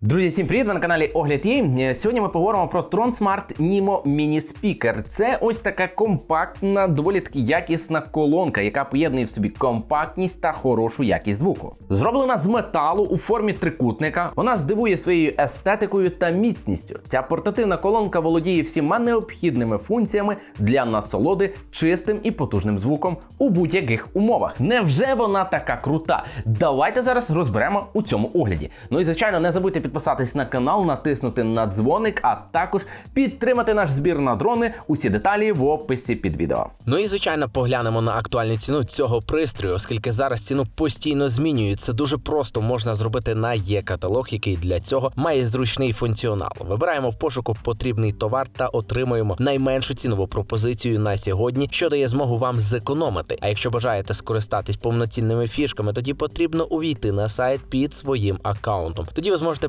Друзі, всім привіт! Ви на каналі Огляд Є. Сьогодні ми поговоримо про Tron Smart Nimo Mini Speaker. Це ось така компактна, доволі таки якісна колонка, яка поєднує в собі компактність та хорошу якість звуку. Зроблена з металу у формі трикутника. Вона здивує своєю естетикою та міцністю. Ця портативна колонка володіє всіма необхідними функціями для насолоди чистим і потужним звуком у будь-яких умовах. Невже вона така крута? Давайте зараз розберемо у цьому огляді. Ну і звичайно, не забудьте підписатись на канал, натиснути на дзвоник, а також підтримати наш збір на дрони. Усі деталі в описі під відео. Ну і звичайно поглянемо на актуальну ціну цього пристрою, оскільки зараз ціну постійно змінюють. Це дуже просто можна зробити на є-каталог, який для цього має зручний функціонал. Вибираємо в пошуку потрібний товар та отримуємо найменшу цінову пропозицію на сьогодні, що дає змогу вам зекономити. А якщо бажаєте скористатись повноцінними фішками, тоді потрібно увійти на сайт під своїм аккаунтом. Тоді ви зможете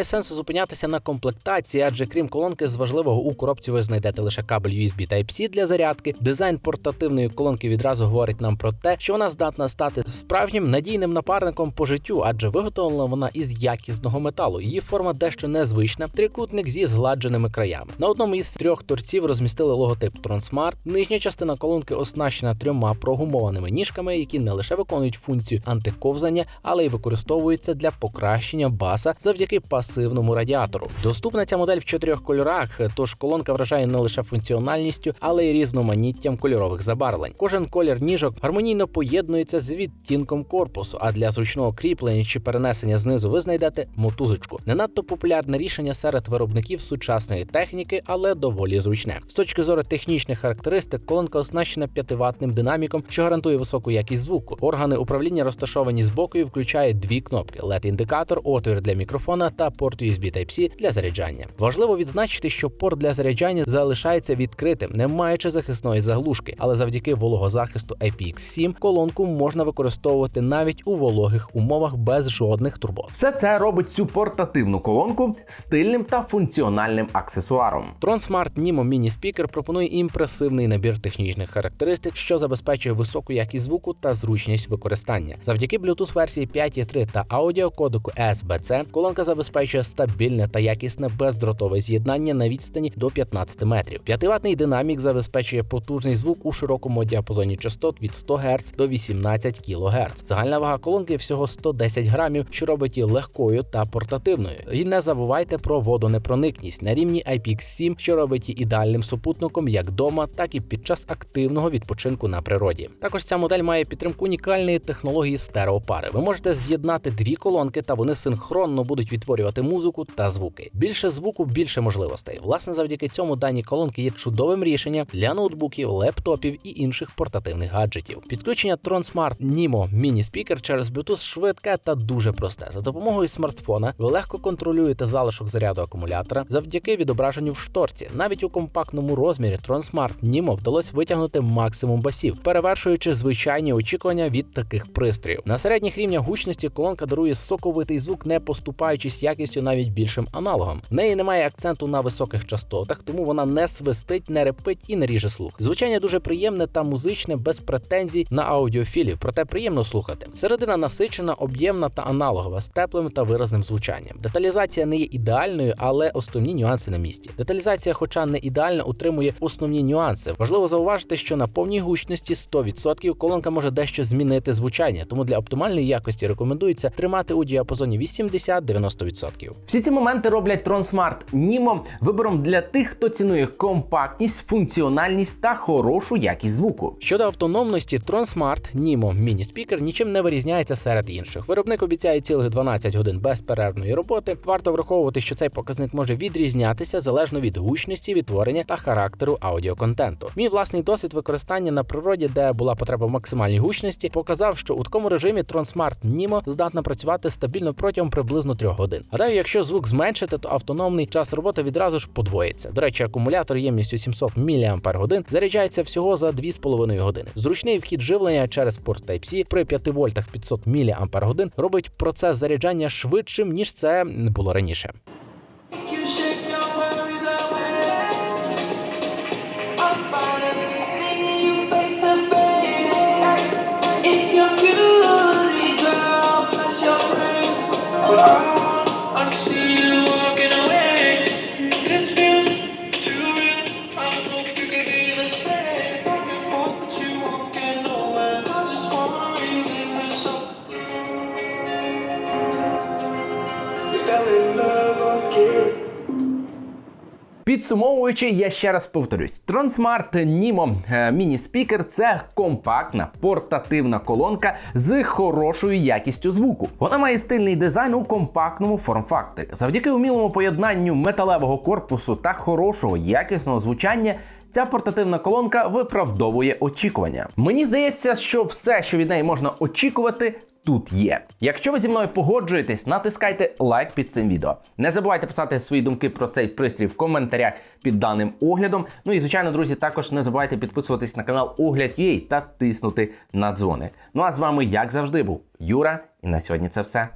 немає сенсу зупинятися на комплектації, адже крім колонки з важливого у коробці ви знайдете лише кабель USB Type-C для зарядки. Дизайн портативної колонки відразу говорить нам про те, що вона здатна стати справжнім надійним напарником по життю, адже виготовлена вона із якісного металу. Її форма дещо незвична, трикутник зі згладженими краями. На одному із трьох торців розмістили логотип Tronsmart. Нижня частина колонки оснащена трьома прогумованими ніжками, які не лише виконують функцію антиковзання, але й використовуються для покращення баса завдяки пасивному радіатору. Доступна ця модель в чотирьох кольорах, тож колонка вражає не лише функціональністю, але й різноманіттям кольорових забарвлень. Кожен колір ніжок гармонійно поєднується з відтінком корпусу. А для зручного кріплення чи перенесення знизу ви знайдете мотузочку. Не надто популярне рішення серед виробників сучасної техніки, але доволі зручне. З точки зору технічних характеристик, колонка оснащена 5-ваттним динаміком, що гарантує високу якість звуку. Органи управління розташовані збоку і включають дві кнопки: led індикатор отвір для мікрофона та порт USB Type-C для заряджання. Важливо відзначити, що порт для заряджання залишається відкритим, не маючи захисної заглушки, але завдяки вологозахисту IPX7 колонку можна використовувати навіть у вологих умовах без жодних турбот. Все це робить цю портативну колонку стильним та функціональним аксесуаром. Tron Smart Nimo Mini Speaker пропонує імпресивний набір технічних характеристик, що забезпечує високу якість звуку та зручність використання. Завдяки Bluetooth версії 5.3 та аудіокодеку SBC колонка забезпечує стабільне та якісне бездротове з'єднання на відстані до 15 метрів. П'ятиватний динамік забезпечує потужний звук у широкому діапазоні частот від 100 Гц до 18 кГц. Загальна вага колонки всього 110 грамів, що робить її легкою та портативною. І не забувайте про водонепроникність на рівні IPX7, що робить її ідеальним супутником як вдома, так і під час активного відпочинку на природі. Також ця модель має підтримку унікальної технології стереопари. Ви можете з'єднати дві колонки, та вони синхронно будуть відтворювати музику та звуки. Більше звуку, більше можливостей. Власне, завдяки цьому дані колонки є чудовим рішенням для ноутбуків, лептопів і інших портативних гаджетів. Підключення Tron Smart Nimo Mini Speaker через Bluetooth швидке та дуже просте. За допомогою смартфона ви легко контролюєте залишок заряду акумулятора завдяки відображенню в шторці. Навіть у компактному розмірі Tron Smart Nimo вдалося витягнути максимум басів, перевершуючи звичайні очікування від таких пристроїв. На середніх рівнях гучності колонка дарує соковитий звук, не поступаючись якістю навіть більшим аналогом. В неї немає акценту на високих частотах, тому вона не свистить, не репить і не ріже слух. Звучання дуже приємне та музичне, без претензій на аудіофілів, проте приємно слухати. Середина насичена, об'ємна та аналогова з теплим та виразним звучанням. Деталізація не є ідеальною, але основні нюанси на місці. Деталізація, хоча не ідеальна, утримує основні нюанси. Важливо зауважити, що на повній гучності 100% колонка може дещо змінити звучання, тому для оптимальної якості рекомендується тримати у діапазоні 80-90%. Всі ці моменти роблять Tron Smart Nimo вибором для тих, хто цінує компактність, функціональність та хорошу якість звуку. Щодо автономності, Tron Smart Nimo Mini Speaker нічим не вирізняється серед інших. Виробник обіцяє цілих 12 годин безперервної роботи. Варто враховувати, що цей показник може відрізнятися залежно від гучності відтворення та характеру аудіоконтенту. Мій власний досвід використання на природі, де була потреба в максимальній гучності, показав, що у такому режимі Tron Smart Nimo здатна працювати стабільно протягом приблизно 3 годин. А Нагадаю, якщо звук зменшити, то автономний час роботи відразу ж подвоїться. До речі, акумулятор ємністю 700 мАч заряджається всього за 2,5 години. Зручний вхід живлення через порт Type-C при 5 вольтах 500 мАч робить процес заряджання швидшим ніж це було раніше. You Підсумовуючи, я ще раз повторюсь: TronSmart Nimo Mini Speaker – це компактна портативна колонка з хорошою якістю звуку. Вона має стильний дизайн у компактному форм-факторі. Завдяки умілому поєднанню металевого корпусу та хорошого якісного звучання. Ця портативна колонка виправдовує очікування. Мені здається, що все, що від неї можна очікувати, тут є. Якщо ви зі мною погоджуєтесь, натискайте лайк під цим відео. Не забувайте писати свої думки про цей пристрій в коментарях під даним оглядом. Ну і звичайно, друзі, також не забувайте підписуватись на канал Огляд.ua та тиснути на дзвоник. Ну а з вами, як завжди, був Юра, і на сьогодні це все.